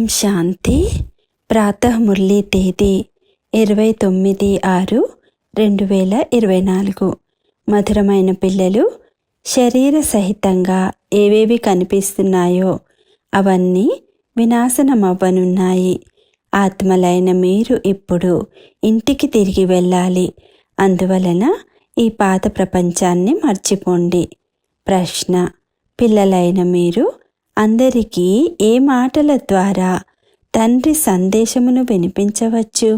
ఓం శాంతి. ప్రాతః మురళీ తేదీ ఇరవై తొమ్మిది ఆరు రెండు వేల ఇరవై నాలుగు. మధురమైన పిల్లలు శరీర సహితంగా ఏవేవి కనిపిస్తున్నాయో అవన్నీ వినాశనమవ్వనున్నాయి. ఆత్మలైన మీరు ఇప్పుడు ఇంటికి తిరిగి వెళ్ళాలి. అందువలన ఈ పాత ప్రపంచాన్ని మర్చిపోండి. ప్రశ్న పిల్లలైన మీరు అందరికీ ఏ మాటల ద్వారా తండ్రి సందేశమును వినిపించవచ్చు?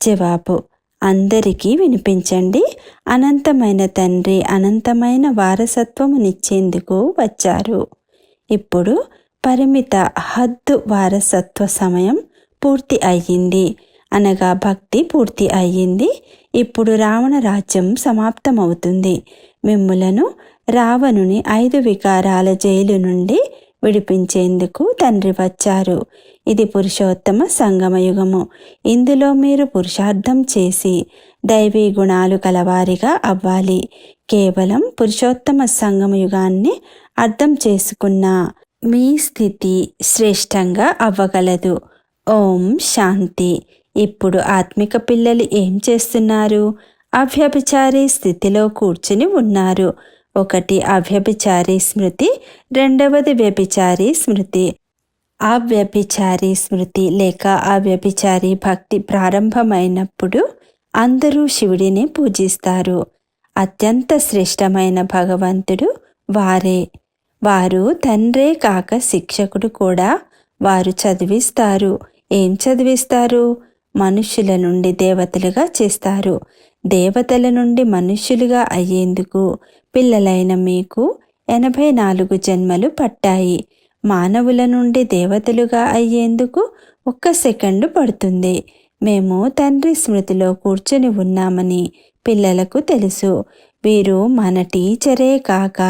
జవాబు అందరికీ వినిపించండి. అనంతమైన తండ్రి అనంతమైన వారసత్వమునిచ్చేందుకు వచ్చారు. ఇప్పుడు పరిమిత హద్దు వారసత్వ సమయం పూర్తి అయ్యింది. అనగా భక్తి పూర్తి అయ్యింది. ఇప్పుడు రావణ రాజ్యం సమాప్తమవుతుంది. మిమ్ములను రావణుని ఐదు వికారాల జైలు నుండి విడిపించేందుకు తండ్రి వచ్చారు. ఇది పురుషోత్తమ సంగమయుగము. ఇందులో మీరు పురుషార్థం చేసి దైవీ గుణాలు కలవారిగా అవ్వాలి. కేవలం పురుషోత్తమ సంగమయుగాన్ని అర్థం చేసుకున్న మీ స్థితి శ్రేష్టంగా అవ్వగలదు. ఓం శాంతి. ఇప్పుడు ఆత్మిక పిల్లలు ఏం చేస్తున్నారు? అవ్యభిచారి స్థితిలో కూర్చుని ఉన్నారు. ఒకటి అవ్యభిచారి స్మృతి రెండవది వ్యభిచారి స్మృతి. అవ్యభిచారి స్మృతి లేక అవ్యభిచారి భక్తి ప్రారంభమైనప్పుడు అందరూ శివుడిని పూజిస్తారు. అత్యంత శ్రేష్టమైన భగవంతుడు వారే. వారు తండ్రే కాక శిక్షకుడు కూడా వారు చదివిస్తారు. ఏం చదివిస్తారు? మనుష్యుల నుండి దేవతలుగా చేస్తారు. దేవతల నుండి మనుష్యులుగా అయ్యేందుకు పిల్లలైన మీకు ఎనభై నాలుగు జన్మలు పట్టాయి. మానవుల నుండి దేవతలుగా అయ్యేందుకు ఒక్క సెకండు పడుతుంది. మేము తండ్రి స్మృతిలో కూర్చొని ఉన్నామని పిల్లలకు తెలుసు. వీరు మన టీచరే కాక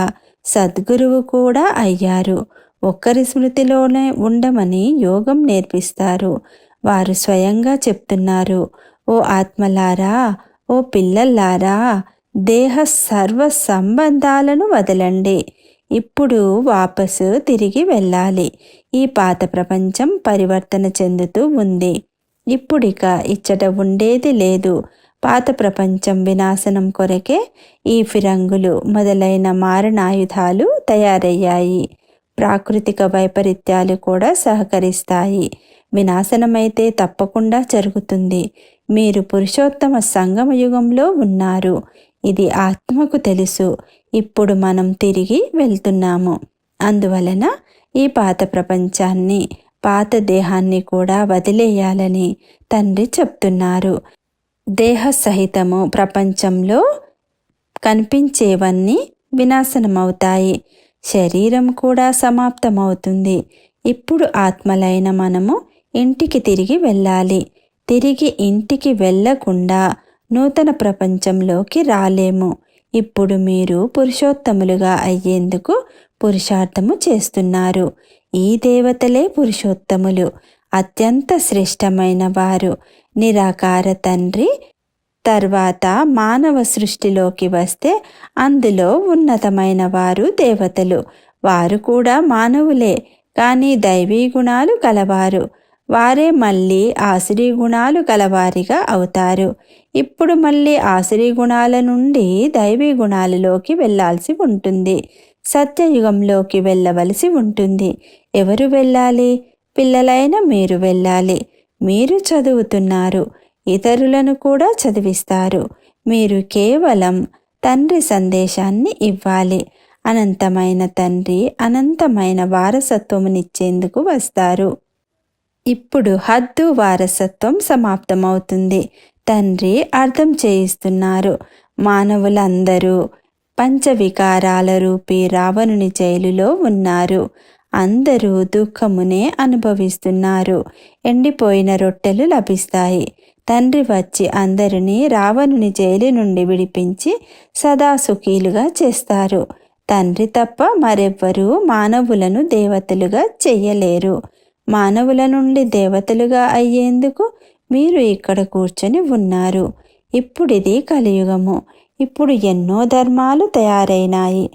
సద్గురువు కూడా అయ్యారు. ఒక్కరి స్మృతిలోనే ఉండమని యోగం నేర్పిస్తారు. వారు స్వయంగా చెప్తున్నారు ఓ ఆత్మలారా ఓ పిల్లల్లారా దేహ సర్వ సంబంధాలను వదలండి. ఇప్పుడు వాపసు తిరిగి వెళ్ళాలి. ఈ పాత ప్రపంచం పరివర్తన చెందుతూ ఉంది. ఇప్పుడిక ఇచ్చట ఉండేది లేదు. పాత ప్రపంచం వినాశనం కొరకే ఈ ఫిరంగులు మొదలైన మారణాయుధాలు తయారయ్యాయి. ప్రాకృతిక వైపరీత్యాలు కూడా సహకరిస్తాయి. వినాశనమైతే తప్పకుండా జరుగుతుంది. మీరు పురుషోత్తమ సంగమ యుగంలో ఉన్నారు. ఇది ఆత్మకు తెలుసు. ఇప్పుడు మనం తిరిగి వెళ్తున్నాము. అందువలన ఈ పాత ప్రపంచాన్ని పాత దేహాన్ని కూడా వదిలేయాలని తండ్రి చెప్తున్నారు. దేహ సహితము ప్రపంచంలో కనిపించేవన్నీ వినాశనమవుతాయి. శరీరం కూడా సమాప్తమవుతుంది. ఇప్పుడు ఆత్మలైన మనము ఇంటికి తిరిగి వెళ్ళాలి. తిరిగి ఇంటికి వెళ్ళకుండా నూతన ప్రపంచంలోకి రాలేము. ఇప్పుడు మీరు పురుషోత్తములుగా అయ్యేందుకు పురుషార్థము చేస్తున్నారు. ఈ దేవతలే పురుషోత్తములు. అత్యంత శ్రేష్టమైన వారు. నిరాకార తండ్రి. తర్వాత మానవ సృష్టిలోకి వస్తే అందులో ఉన్నతమైన వారు దేవతలు. వారు కూడా మానవులే. కానీ దైవీ గుణాలు కలవారు వారే మళ్ళీ ఆశ్రీ గుణాలు కలవారిగా అవుతారు. ఇప్పుడు మళ్ళీ ఆశ్రీ గుణాల నుండి దైవీ గుణాలలోకి వెళ్ళాల్సి ఉంటుంది. సత్యయుగంలోకి వెళ్ళవలసి ఉంటుంది. ఎవరు వెళ్ళాలి? పిల్లలైన మీరు వెళ్ళాలి. మీరు చదువుతున్నారు. ఇతరులను కూడా చదివిస్తారు. మీరు కేవలం తండ్రి సందేశాన్ని ఇవ్వాలి. అనంతమైన తండ్రి అనంతమైన వారసత్వమునిచ్చేందుకు వస్తారు. ఇప్పుడు హద్దు వారసత్వం సమాప్తమవుతుంది. తండ్రి అర్థం చేయిస్తున్నారు. మానవులందరూ పంచవికారాల రూపీ రావణుని జైలులో ఉన్నారు. అందరూ దుఃఖమునే అనుభవిస్తున్నారు. ఎండిపోయిన రొట్టెలు లభిస్తాయి. తండ్రి వచ్చి అందరినీ రావణుని జైలు నుండి విడిపించి సదా సుఖీలుగా చేస్తారు. తండ్రి తప్ప మరెవ్వరూ మానవులను దేవతలుగా చెయ్యలేరు. మానవుల నుండి దేవతలుగా అయ్యేందుకు మీరు ఇక్కడ కూర్చొని ఉన్నారు. ఇప్పుడిది కలియుగము. ఇప్పుడు ఎన్నో ధర్మాలు తయారైనాయి.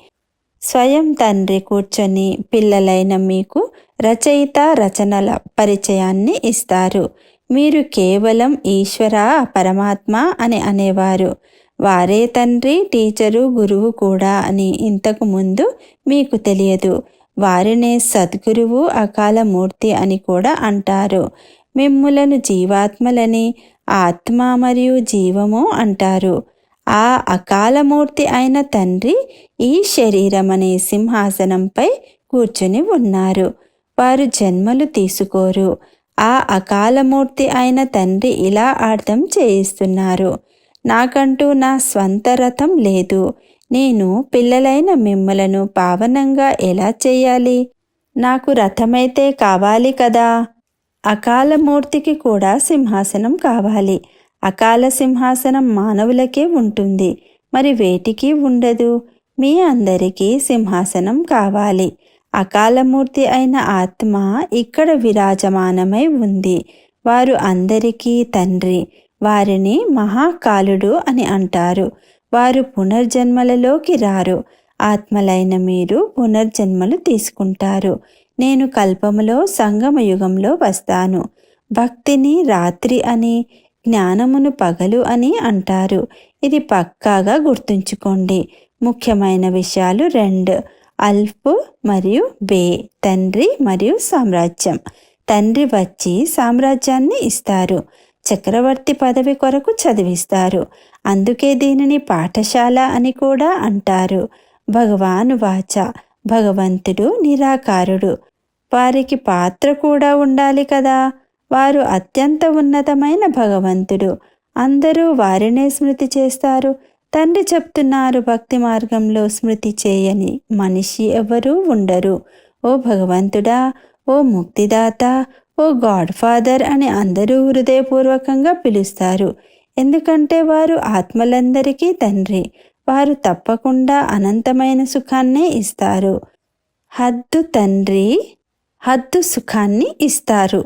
స్వయం తండ్రి కూర్చొని పిల్లలైన మీకు రచయిత రచనల పరిచయాన్ని ఇస్తారు. మీరు కేవలం ఈశ్వర పరమాత్మ అని అనేవారు. వారే తండ్రి టీచరు గురువు కూడా అని ఇంతకు ముందు మీకు తెలియదు. వారినే సద్గురువు అకాలమూర్తి అని కూడా అంటారు. మిమ్ములను జీవాత్మలని ఆత్మ మరియు జీవము అంటారు. ఆ అకాలమూర్తి అయిన తండ్రి ఈ శరీరం అనే సింహాసనంపై కూర్చుని ఉన్నారు. వారు జన్మలు తీసుకోరు. ఆ అకాలమూర్తి అయిన తండ్రి ఇలా అర్థం చేయిస్తున్నారు. నాకంటూ నా స్వంత రథం లేదు. నేను పిల్లలైన మిమ్మలను పావనంగా ఎలా చేయాలి? నాకు రథమైతే కావాలి కదా? అకాలమూర్తికి కూడా సింహాసనం కావాలి. అకాల సింహాసనం మానవులకే ఉంటుంది. మరి వేటికి ఉండదు? మీ అందరికీ సింహాసనం కావాలి. అకాలమూర్తి అయిన ఆత్మ ఇక్కడ విరాజమానమై ఉంది. వారు అందరికీ తండ్రి. వారిని మహాకాలుడు అని అంటారు. వారు పునర్జన్మలలోకి రారు. ఆత్మలైన మీరు పునర్జన్మలు తీసుకుంటారు. నేను కల్పములో సంగమ యుగంలో వస్తాను. భక్తిని రాత్రి అని జ్ఞానమును పగలు అని అంటారు. ఇది పక్కాగా గుర్తుంచుకోండి. ముఖ్యమైన విషయాలు రెండు. అల్ఫ్ మరియు బే తండ్రి మరియు సామ్రాజ్యం. తండ్రి వచ్చి సామ్రాజ్యాన్ని ఇస్తారు. చక్రవర్తి పదవి కొరకు చదివిస్తారు. అందుకే దీనిని పాఠశాల అని కూడా అంటారు. భగవాను వాచ భగవంతుడు నిరాకారుడు. వారికి పాత్ర కూడా ఉండాలి కదా. వారు అత్యంత ఉన్నతమైన భగవంతుడు. అందరూ వారినే స్మృతి చేస్తారు. తండ్రి చెప్తున్నారు భక్తి మార్గంలో స్మృతి చేయని మనిషి ఎవరూ ఉండరు. ఓ భగవంతుడా ఓ ముక్తిదాత ఓ గాడ్ ఫాదర్ అని అందరూ హృదయపూర్వకంగా పిలుస్తారు. ఎందుకంటే వారు ఆత్మలందరికీ తండ్రి. వారు తప్పకుండా అనంతమైన సుఖాన్నే ఇస్తారు. హద్దు తండ్రి హద్దు సుఖాన్ని ఇస్తారు.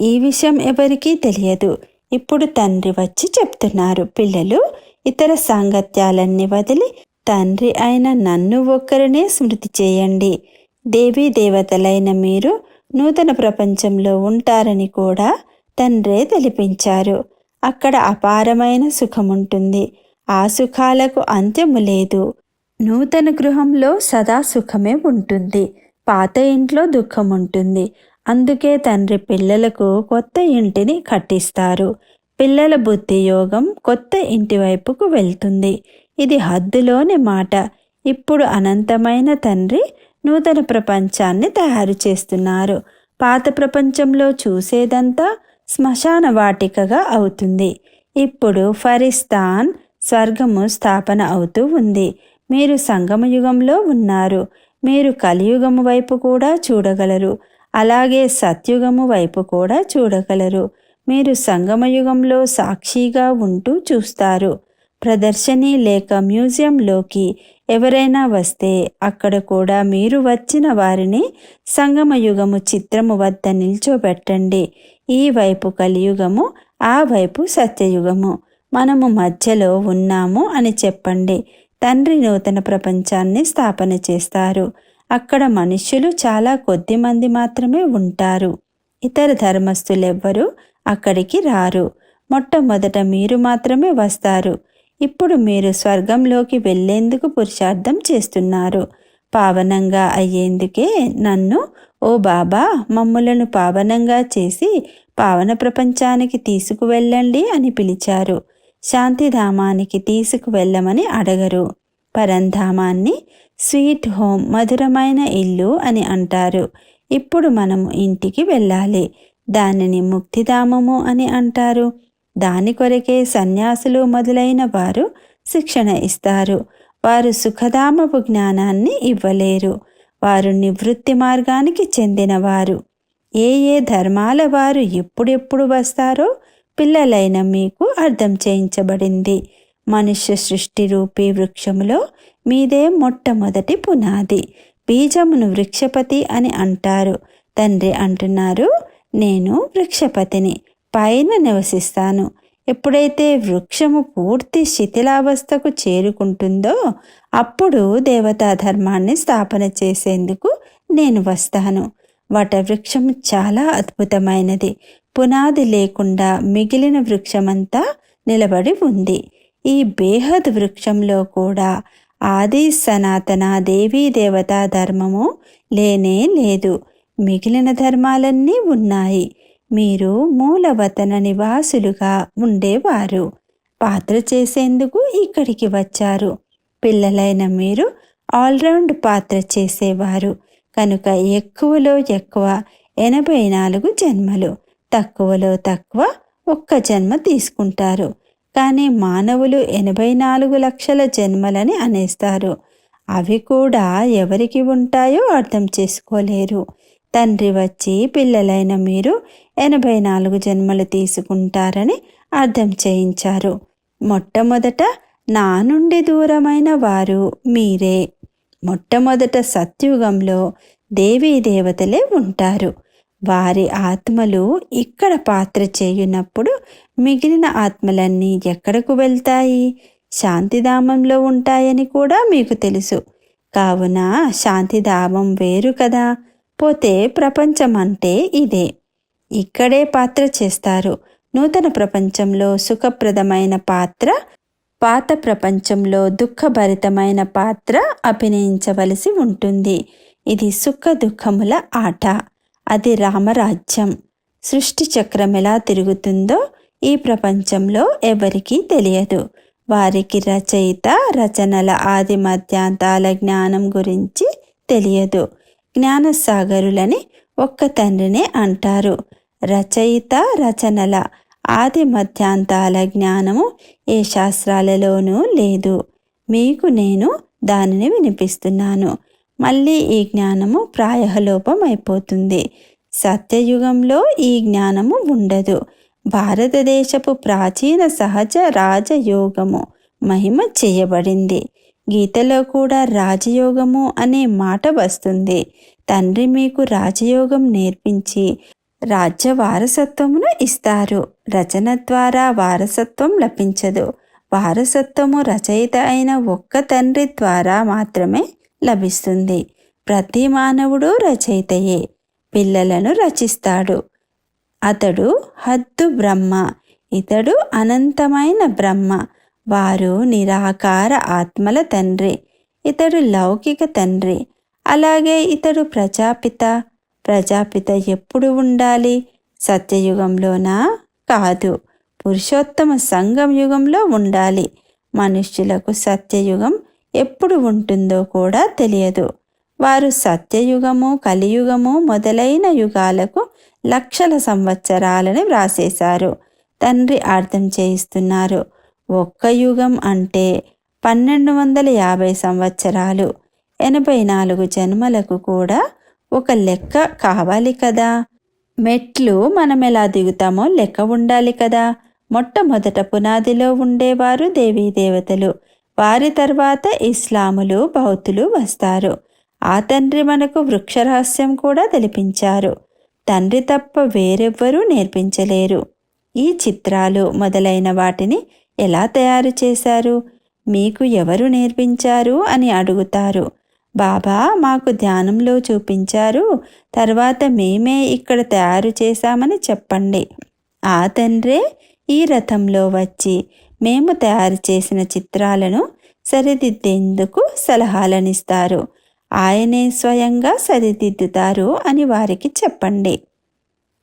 ఈ విషయం ఎవరికీ తెలియదు. ఇప్పుడు తండ్రి వచ్చి చెప్తున్నారు. పిల్లలు ఇతర సాంగత్యాలన్నీ వదిలి తండ్రి అయిన నన్ను ఒక్కరినే స్మృతి చేయండి. దేవీ దేవతలైన మీరు నూతన ప్రపంచంలో ఉంటారని కూడా తండ్రే తెలిపించారు. అక్కడ అపారమైన సుఖముంటుంది. ఆ సుఖాలకు అంత్యము లేదు. నూతన గృహంలో సదా సుఖమే ఉంటుంది. పాత ఇంట్లో దుఃఖం ఉంటుంది అందుకే తండ్రి పిల్లలకు కొత్త ఇంటిని కట్టిస్తారు. పిల్లల బుద్ధి యోగం కొత్త ఇంటి వైపుకు వెళ్తుంది. ఇది హద్దులోని మాట. ఇప్పుడు అనంతమైన తండ్రి నూతన ప్రపంచాన్ని తయారు చేస్తున్నారు. పాత ప్రపంచంలో చూసేదంతా శ్మశాన వాటికగా అవుతుంది. ఇప్పుడు ఫరిస్తాన్ స్వర్గము స్థాపన అవుతూ ఉంది. మీరు సంగమయుగంలో ఉన్నారు. మీరు కలియుగము వైపు కూడా చూడగలరు. అలాగే సత్యుగము వైపు కూడా చూడగలరు. మీరు సంగమయుగంలో సాక్షిగా ఉంటూ చూస్తారు. ప్రదర్శని లేక మ్యూజియంలోకి ఎవరైనా వస్తే అక్కడ కూడా మీరు వచ్చిన వారిని సంగమయుగము చిత్రము వద్ద నిల్చోబెట్టండి. ఈ వైపు కలియుగము ఆ వైపు సత్యయుగము. మనము మధ్యలో ఉన్నాము అని చెప్పండి. తండ్రి నూతన ప్రపంచాన్ని స్థాపన చేస్తారు. అక్కడ మనుష్యులు చాలా కొద్ది మంది మాత్రమే ఉంటారు. ఇతర ధర్మస్థులెవ్వరూ అక్కడికి రారు. మొట్టమొదట మీరు మాత్రమే వస్తారు. ఇప్పుడు మీరు స్వర్గంలోకి వెళ్ళేందుకు పురుషార్థం చేస్తున్నారు. పావనంగా అయ్యేందుకే నన్ను ఓ బాబా మమ్ములను పావనంగా చేసి పావన ప్రపంచానికి తీసుకువెళ్ళండి అని పిలిచారు. శాంతిధామానికి తీసుకువెళ్ళమని అడగరు. పరంధామాన్ని స్వీట్ హోమ్ మధురమైన ఇల్లు అని అంటారు. ఇప్పుడు మనము ఇంటికి వెళ్ళాలి. దానిని ముక్తిధామము అని అంటారు. దాని కొరకే సన్యాసులు మొదలైన వారు శిక్షణ ఇస్తారు. వారు సుఖధామపు జ్ఞానాన్ని ఇవ్వలేరు. వారు నివృత్తి మార్గానికి చెందినవారు. ఏ ఏ ధర్మాల వారు ఎప్పుడెప్పుడు వస్తారో పిల్లలైన మీకు అర్థం చేయించబడింది. మనుష్య సృష్టి రూపీ వృక్షములో మీదే మొట్టమొదటి పునాది. బీజమును వృక్షపతి అని అంటారు. తండ్రి అంటున్నారు నేను వృక్షపతిని. పైన నివసిస్తాను. ఎప్పుడైతే వృక్షము పూర్తి శిథిలావస్థకు చేరుకుంటుందో అప్పుడు దేవతా ధర్మాన్ని స్థాపన చేసేందుకు నేను వస్తాను. వటవృక్షం చాలా అద్భుతమైనది. పునాది లేకుండా మిగిలిన వృక్షమంతా నిలబడి ఉంది. ఈ బేహద్ వృక్షంలో కూడా ఆది సనాతన దేవీ దేవతా ధర్మము లేనే లేదు. మిగిలిన ధర్మాలన్నీ ఉన్నాయి. మీరు మూలవతన నివాసులుగా ఉండేవారు. పాత్ర చేసేందుకు ఇక్కడికి వచ్చారు. పిల్లలైన మీరు ఆల్రౌండ్ పాత్ర చేసేవారు. కనుక ఎక్కువలో ఎక్కువ ఎనభై నాలుగు జన్మలు తక్కువలో తక్కువ ఒక్క జన్మ తీసుకుంటారు. కానీ మానవులు ఎనభై నాలుగు లక్షల జన్మలని అనేస్తారు. అవి కూడా ఎవరికి ఉంటాయో అర్థం చేసుకోలేరు. తండ్రి వచ్చి పిల్లలైన మీరు ఎనభై నాలుగు జన్మలు తీసుకుంటారని అర్థం చేయించారు. మొట్టమొదట నా నుండి దూరమైన వారు మీరే. మొట్టమొదట సత్యుగంలో దేవీ దేవతలే ఉంటారు. వారి ఆత్మలు ఇక్కడ పాత్ర చేయునప్పుడు మిగిలిన ఆత్మలన్నీ ఎక్కడకు వెళ్తాయి? శాంతిధామంలో ఉంటాయని కూడా మీకు తెలుసు. కావున శాంతిధామం వేరు కదా. పోతే ప్రపంచం అంటే ఇదే. ఇక్కడే పాత్ర చేస్తారు. నూతన ప్రపంచంలో సుఖప్రదమైన పాత్ర పాత ప్రపంచంలో దుఃఖభరితమైన పాత్ర అభినయించవలసి ఉంటుంది. ఇది సుఖ దుఃఖముల ఆట. అది రామరాజ్యం. సృష్టి చక్రం ఎలా తిరుగుతుందో ఈ ప్రపంచంలో ఎవరికీ తెలియదు. వారికి రచయిత రచనల ఆది మధ్యాంతాల జ్ఞానం గురించి తెలియదు. జ్ఞానసాగరులని ఒక్క తండ్రినే అంటారు. రచయిత రచనల ఆది మధ్యాంతాల జ్ఞానము ఏ శాస్త్రాలలోనూ లేదు. మీకు నేను దానిని వినిపిస్తున్నాను. మళ్ళీ ఈ జ్ఞానము ప్రాయలోపం అయిపోతుంది సత్యయుగంలో ఈ జ్ఞానము ఉండదు. భారతదేశపు ప్రాచీన సహజ రాజయోగము మహిమ చేయబడింది. గీతలో కూడా రాజయోగము అనే మాట వస్తుంది. తండ్రి మీకు రాజయోగం నేర్పించి రాజ్య వారసత్వమును ఇస్తారు. రచన ద్వారా వారసత్వం లభించదు. వారసత్వము రచయిత అయిన ఒక్క తండ్రి ద్వారా మాత్రమే లభిస్తుంది. ప్రతి మానవుడు రచయితయే. పిల్లలను రచిస్తాడు. అతడు హద్దు బ్రహ్మ. ఇతడు అనంతమైన బ్రహ్మ. వారు నిరాకార ఆత్మల తండ్రి. ఇతడు లౌకిక తండ్రి. అలాగే ఇతడు ప్రజాపిత. ప్రజాపిత ఎప్పుడు ఉండాలి? సత్యయుగంలోనా? కాదు. పురుషోత్తమ సంఘం యుగంలో ఉండాలి. మనుష్యులకు సత్యయుగం ఎప్పుడు ఉంటుందో కూడా తెలియదు. వారు సత్యయుగము కలియుగము మొదలైన యుగాలకు లక్షల సంవత్సరాలని వ్రాసేశారు. తండ్రి అర్థం చేయిస్తున్నారు. ఒక్క యుగం అంటే పన్నెండు వందల యాభై సంవత్సరాలు. ఎనభై నాలుగు జన్మలకు కూడా ఒక లెక్క కావాలి కదా. మెట్లు మనం ఎలా దిగుతామో లెక్క ఉండాలి కదా. మొట్టమొదట పునాదిలో ఉండేవారు దేవీ దేవతలు. వారి తర్వాత ఇస్లాములు బౌద్ధులు వస్తారు. ఆ తండ్రి మనకు వృక్షరహస్యం కూడా తెలిపించారు. తండ్రి తప్ప వేరెవ్వరూ నేర్పించలేరు. ఈ చిత్రాలు మొదలైన వాటిని ఎలా తయారు చేశారు? మీకు ఎవరు నేర్పించారు అని అడుగుతారు. బాబా మాకు ధ్యానంలో చూపించారు. తర్వాత మేమే ఇక్కడ తయారు చేశామని చెప్పండి. ఆ తండ్రే ఈ రథంలో వచ్చి మేము తయారు చేసిన చిత్రాలను సరిదిద్దేందుకు సలహాలనిస్తారు. ఆయనే స్వయంగా సరిదిద్దుతారు అని వారికి చెప్పండి.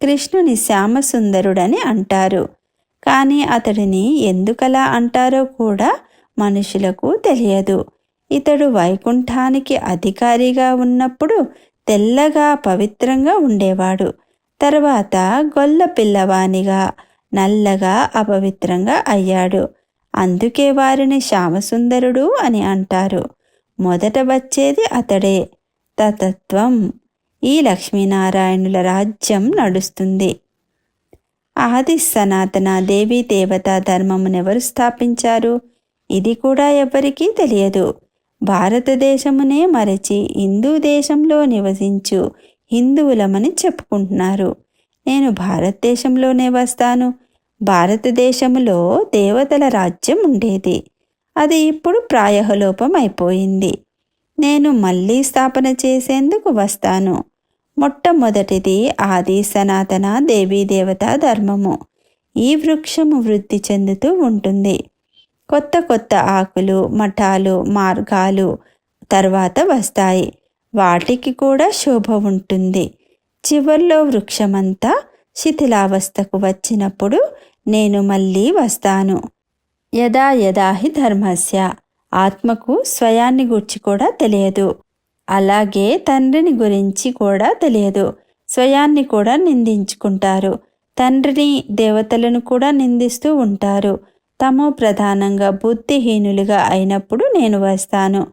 కృష్ణుని శ్యామసుందరుడని అంటారు. కానీ అతడిని ఎందుకలా అంటారో కూడా మనుషులకు తెలియదు. ఇతడు వైకుంఠానికి అధికారిగా ఉన్నప్పుడు తెల్లగా పవిత్రంగా ఉండేవాడు. తర్వాత గొల్ల పిల్లవానిగా నల్లగా అపవిత్రంగా అయ్యాడు. అందుకే వారిని శ్యామసుందరుడు అని అంటారు. మొదట వచ్చేది అతడే. తతత్వం. ఈ లక్ష్మీనారాయణుల రాజ్యం నడుస్తుంది. ఆది సనాతన దేవీ దేవతా ధర్మమునెవరు స్థాపించారు? ఇది కూడా ఎవరికీ తెలియదు. భారతదేశమునే మరచి హిందూ దేశంలో నివసించు హిందువులమని చెప్పుకుంటున్నారు. నేను భారతదేశంలోనే వస్తాను భారతదేశంలో దేవతల రాజ్యం ఉండేది. అది ఇప్పుడు ప్రాయహలోపం అయిపోయింది నేను మళ్ళీ స్థాపన చేసేందుకు వస్తాను. మొట్టమొదటిది ఆది సనాతన దేవీ దేవత ధర్మము. ఈ వృక్షము వృద్ధి చెందుతూ ఉంటుంది. కొత్త కొత్త ఆకులు మఠాలు మార్గాలు తర్వాత వస్తాయి. వాటికి కూడా శోభ ఉంటుంది. చివర్లో వృక్షమంతా శిథిలావస్థకు వచ్చినప్పుడు నేను మళ్ళీ వస్తాను. యదా యదాహి ధర్మస్య. ఆత్మకు స్వయాన్ని గురించి కూడా తెలియదు. అలాగే తండ్రిని గురించి కూడా తెలియదు. స్వయాన్ని కూడా నిందించుకుంటారు. తండ్రిని దేవతలను కూడా నిందిస్తూ ఉంటారు. తమో ప్రధానంగా బుద్ధిహీనులుగా అయినప్పుడు నేను వస్తాను.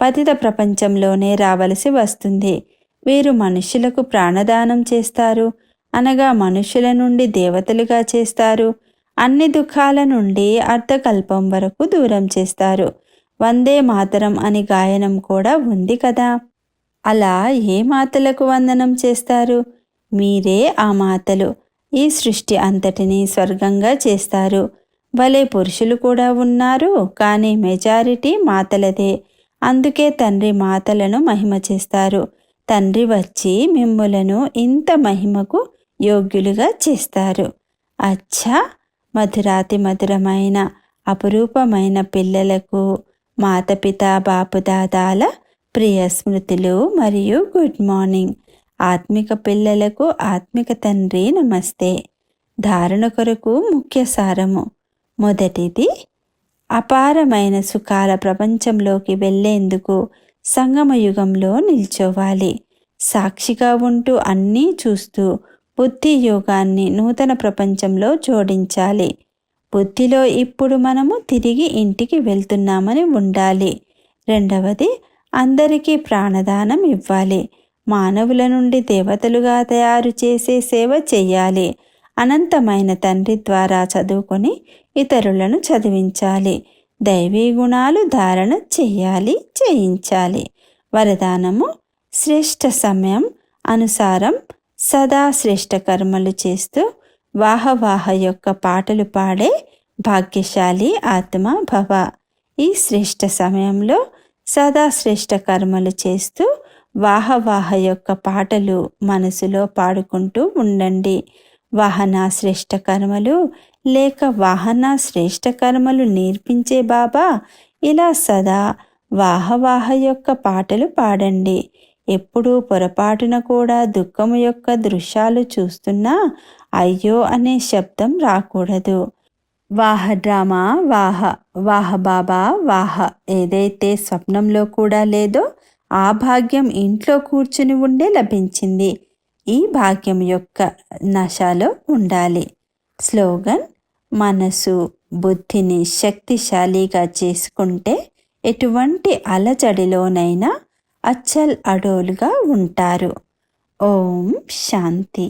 పతిత ప్రపంచంలోనే రావలసి వస్తుంది. వీరు మనుషులకు ప్రాణదానం చేస్తారు. అనగా మనుషుల నుండి దేవతలుగా చేస్తారు. అన్ని దుఃఖాల నుండి అర్ధకల్పం వరకు దూరం చేస్తారు. వందే మాతరం అని గాయనం కూడా ఉంది కదా. అలా ఏ మాతలకు వందనం చేస్తారు? మీరే ఆ మాతలు. ఈ సృష్టి అంతటిని స్వర్గంగా చేస్తారు. భలే పురుషులు కూడా ఉన్నారు కానీ మెజారిటీ మాతలదే. అందుకే తండ్రి మాతలను మహిమ చేస్తారు. తండ్రి వచ్చి మిమ్ములను ఇంత మహిమకు యోగ్యులుగా చేస్తారు. అచ్చా! మధురాతి మధురమైన అపురూపమైన పిల్లలకు మాతపిత బాపుదాదాల ప్రియ స్మృతులు మరియు గుడ్ మార్నింగ్. ఆత్మిక పిల్లలకు ఆత్మిక తండ్రి నమస్తే. ధారణ కొరకు ముఖ్య సారము. మొదటిది అపారమైన సుఖాల ప్రపంచంలోకి వెళ్ళేందుకు సంగమ యుగంలో నిల్చోవాలి. సాక్షిగా ఉంటూ అన్నీ చూస్తూ బుద్ధి యోగాన్ని నూతన ప్రపంచంలో జోడించాలి. బుద్ధిలో ఇప్పుడు మనము తిరిగి ఇంటికి వెళ్తున్నామని ఉండాలి. రెండవది అందరికీ ప్రాణదానం ఇవ్వాలి. మానవుల నుండి దేవతలుగా తయారు చేసే సేవ చెయ్యాలి. అనంతమైన తండ్రి ద్వారా చదువుకొని ఇతరులను చదివించాలి. దైవీ గుణాలు ధారణ చెయ్యాలి చేయించాలి. వరదానము శ్రేష్ట సమయం అనుసారం సదా శ్రేష్ఠ కర్మలు చేస్తూ వాహవాహ యొక్క పాటలు పాడే భాగ్యశాలి ఆత్మ భవ. ఈ శ్రేష్ట సమయంలో సదా శ్రేష్ఠ కర్మలు చేస్తూ వాహవాహ యొక్క పాటలు మనసులో పాడుకుంటూ ఉండండి. వాహన శ్రేష్ఠ కర్మలు లేక వాహన శ్రేష్ఠ కర్మలు నేర్పించే బాబా ఇలా సదా వాహవాహ యొక్క పాటలు పాడండి. ఎప్పుడూ పొరపాటున కూడా దుఃఖము యొక్క దృశ్యాలు చూస్తున్నా అయ్యో అనే శబ్దం రాకూడదు. వాహ డ్రామా వాహ వాహ బాబా వాహ ఏదైతే స్వప్నంలో కూడా లేదో ఆ భాగ్యం ఇంట్లో కూర్చుని ఉండే లభించింది. ఈ భాగ్యం యొక్క నశాలో ఉండాలి. స్లోగన్ మనసు బుద్ధిని శక్తిశాలిగా చేసుకుంటే ఎటువంటి అలజడిలోనైనా అచ్చల్ అడోలుగా ఉంటారు. ఓం శాంతి.